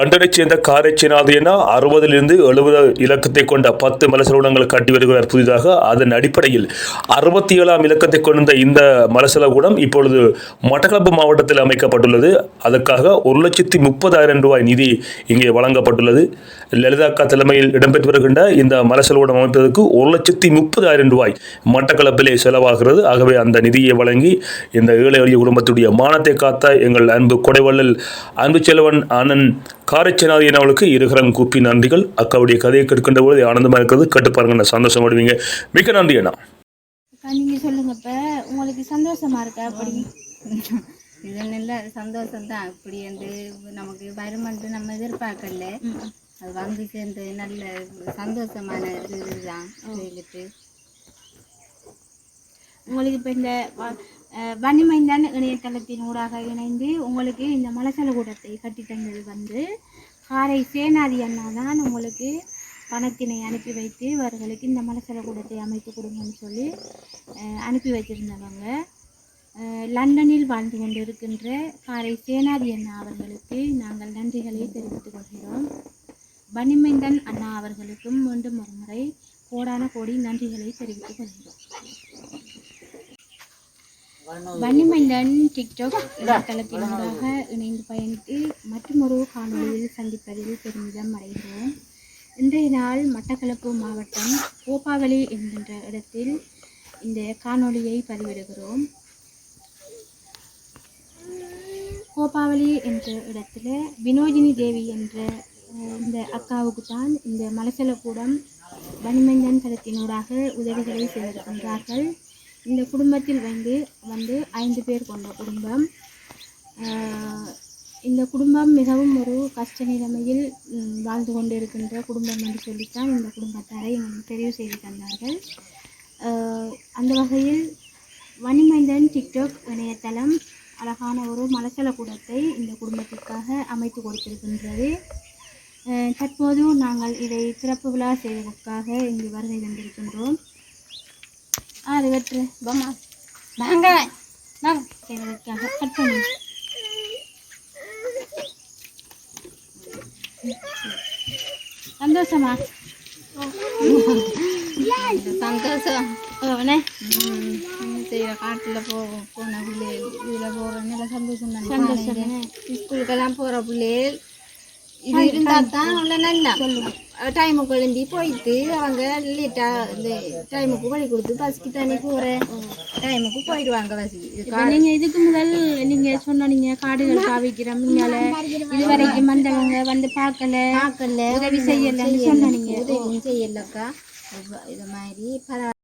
லண்டனைச் சேர்ந்த காரைச்சினாதியனா அறுபதிலிருந்து எழுபது இலக்கத்தை கொண்ட பத்து மலசலகுடங்கள் கட்டி வருகிறார் புதிதாக. அதன் அடிப்படையில் அறுபத்தி ஏழாம் இலக்கத்தை கொண்ட இந்த மலசலகூடம் இப்பொழுது மட்டக்களப்பு மாவட்டத்தில் அமைக்கப்பட்டுள்ளது. அதற்காக ஒரு லட்சத்தி முப்பதாயிரம் ரூபாய் நிதி இங்கே வழங்கப்பட்டுள்ளது. லலிதாக்கா தலைமையில் இடம்பெற்று வருகின்ற இந்த மலசலகுடம் அமைப்பதற்கு ஒரு லட்சத்தி முப்பதாயிரம் ரூபாய் மட்டக்களப்பிலே செலவாகிறது. ஆகவே அந்த நிதியை வழங்கி இந்த ஏழை எளிய குடும்பத்துடைய மானத்தை காத்த எங்கள் அன்பு கொடைவள்ளல் அன்பு செல்வன் அண்ணன் காரைச்சனாதியன் அவளுக்கு இருகரம் கூப்பி நன்றிகள். அக்காவுடைய கதையை கேட்கின்ற பொழுது ஆனந்தமாக இருக்கிறது. கேட்டு பாருங்க சந்தோஷம் அடைவீங்க மிக்க நன்றி அண்ணா. அக்கா நீங்க சொல்லுங்க இப்ப. உங்களுக்கு சந்தோஷமா இருக்கா அப்படி? இது நல்ல சந்தோஷம் தான் இப்படி வந்து நமக்கு வருமானத்தை நம்ம எதிர்பார்க்கல. அது வந்து சேர்ந்து நல்ல சந்தோஷமான இது இதுதான். கேளுட்டு உங்களுக்கு இப்போ இந்த வ- வன்னிமைந்தான் இணையதளத்தின் ஊடாக இணைந்து உங்களுக்கு இந்த மலசல கூடத்தை கட்டி தந்தது வந்து காரை சேனாதி அண்ணா தான் உங்களுக்கு பணத்தினை அனுப்பி வைத்து அவர்களுக்கு இந்த மலசல கூடத்தை அமைத்து கொடுங்கன்னு சொல்லி அனுப்பி வைத்திருந்தவங்க. லண்டனில் வாழ்ந்து கொண்டிருக்கின்ற காரை சேனாதி அண்ணா அவர்களுக்கு நாங்கள் நன்றிகளை தெரிவித்துக் கொள்கிறோம். பனிமைந்தன் அண்ணா அவர்களுக்கும் மீண்டும் ஒருமுறை கோடான கோடி நன்றிகளை தெரிவித்துக் கொள்கிறோம். வன்னிமைந்தன் டிக்டாக் இணையதளத்தினூடாக இணைந்து பயணித்து மற்றொரு காணொளியில் சந்திப்பதில் பெருமிதம் அடைகிறோம். இன்றைய நாள் மட்டக்களப்பு மாவட்டம் கோப்பாவளி என்கின்ற இடத்தில் இந்த காணொளியை பதிவிடுகிறோம். கோபாவளி என்ற இடத்துல வினோதினி தேவி என்ற அஹ், இந்த அக்காவுக்கு தான் இந்த மலசலக்கூடம் வன்மஞ்சன் தளத்தினூடாக உதவிகளை செய்திருக்கின்றார்கள் இந்த குடும்பத்தில் வந்து வந்து ஐந்து பேர் கொண்ட குடும்பம். இந்த குடும்பம் மிகவும் ஒரு கஷ்ட நிலைமையில் வாழ்ந்து கொண்டிருக்கின்ற குடும்பம் என்று சொல்லித்தான் இந்த குடும்பத்தாரை எங்களுக்கு தெரிவு செய்து தந்தார்கள். அந்த வகையில் வனிமைந்தன் டிக்டாக் இணையதளம் அழகான ஒரு மலசல கூடத்தை இந்த குடும்பத்திற்காக அமைத்து கொடுத்திருக்கின்றது. தற்போது நாங்கள் இதை திறப்பு விழா செய்வதற்காக இங்கு வருகை தந்திருக்கின்றோம். அது வெற்று பம்மா. வாங்க. வாங்க செய்வதற்காக கட் பண்ணி. சந்தோஷமா? சந்தோஷம். ஓனே செய்கிற காட்டில் போ போன பிள்ளைகள் இதில் போகிற நல்ல சந்தோஷம் தான். சந்தோஷம். ஸ்கூலுக்கெல்லாம் போகிற பிள்ளைகள் இது இருந்தால் தான் அவ்வளோ நல்லா. டைமுக்கு எழுந்தி போயிட்டு அவங்க லேட்டாக இந்த டைமுக்கு வழி கொடுத்து பஸ்க்கு தண்ணி போகிற டைமுக்கு போயிடுவாங்க பஸ்ஸுக்கு இது இப்போ நீங்க இதுக்கு முதல் நீங்க சொன்ன நீங்க காடுகள் காவிக்கிறோம் நீங்கள இது வரைக்கும் வந்தவங்க வந்து பார்க்கல. பார்க்கல. உதவி செய்யலன்னு சொன்னீங்க உதவியும் செய்யலக்கா. இது மாதிரி பரவாயில்ல